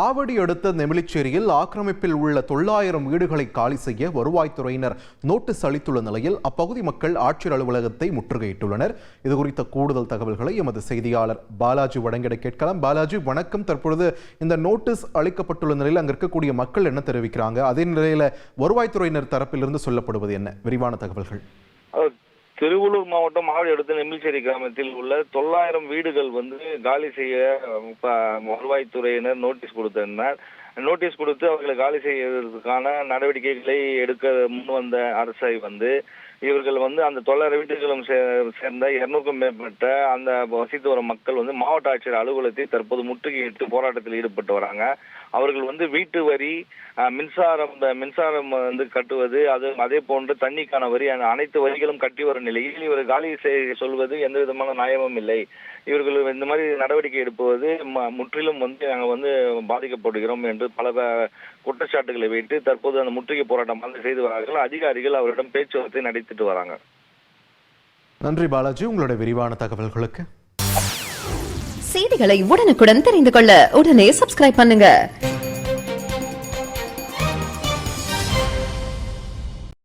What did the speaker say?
ஆவடி அடுத்த நெமிலிச்சேரியில் ஆக்கிரமிப்பில் உள்ள தொள்ளாயிரம் வீடுகளை காலி செய்ய வருவாய்த்துறையினர் நோட்டீஸ் அளித்துள்ள நிலையில் அப்பகுதி மக்கள் ஆட்சியர் அலுவலகத்தை முற்றுகையிட்டுள்ளனர். இது குறித்த கூடுதல் தகவல்களை எமது செய்தியாளர் பாலாஜி வடங்கிட கேட்கலாம். பாலாஜி வணக்கம். தற்பொழுது இந்த நோட்டீஸ் அளிக்கப்பட்டுள்ள நிலையில் அங்கு இருக்கக்கூடிய மக்கள் என்ன தெரிவிக்கிறாங்க? அதே நிலையில வருவாய்த்துறையினர் தரப்பிலிருந்து சொல்லப்படுவது என்ன? விரிவான தகவல்கள். திருவள்ளூர் மாவட்டம் ஆவடி அடுத்த நெம்மிச்சேரி கிராமத்தில் உள்ள தொள்ளாயிரம் வீடுகள் வந்து காலி செய்ய வருவாய்த்துறையினர் நோட்டீஸ் கொடுத்திருந்தார் நோட்டீஸ் கொடுத்து அவர்களை காலி செய்வதற்கான நடவடிக்கைகளை எடுக்க முன் வந்த அரசை வந்து இவர்கள் வந்து அந்த தொள்ளாயிரம் வீடுகளும் சேர்ந்த இருநூறுக்கும் மேற்பட்ட அந்த வசித்து வரும் மக்கள் வந்து மாவட்ட ஆட்சியர் அலுவலகத்தை தற்போது முற்றுகையிட்டு போராட்டத்தில் ஈடுபட்டு வராங்க. அவர்கள் வந்து வீட்டு வரி மின்சாரம் மின்சாரம் வந்து கட்டுவது அது அதே போன்று தண்ணிக்கான வரி அனைத்து வரிகளும் கட்டி வரும் நிலையில் இவர் காலி செய்ய சொல்வது எந்த விதமான நியாயமும் இல்லை. இவர்கள் இந்த மாதிரி நடவடிக்கை எடுப்பது ம- முற்றிலும் வந்து நாங்கள் வந்து பாதிக்கப்படுகிறோம் என்று பல ப- குற்றச்சாட்டுகளை வைத்து தற்போது அந்த முற்றுகை போராட்டம் வந்து செய்து வரார்கள். அதிகாரிகள் அவரிடம் பேச்சுவார்த்தை நடத்திட்டு வராங்க. நன்றி பாலாஜி உங்களுடைய விரிவான தகவல்களுக்கு. செய்திகளை உடனுக்குடன் தெரிந்து கொள்ள உடனே சப்ஸ்கிரைப் பண்ணுங்க.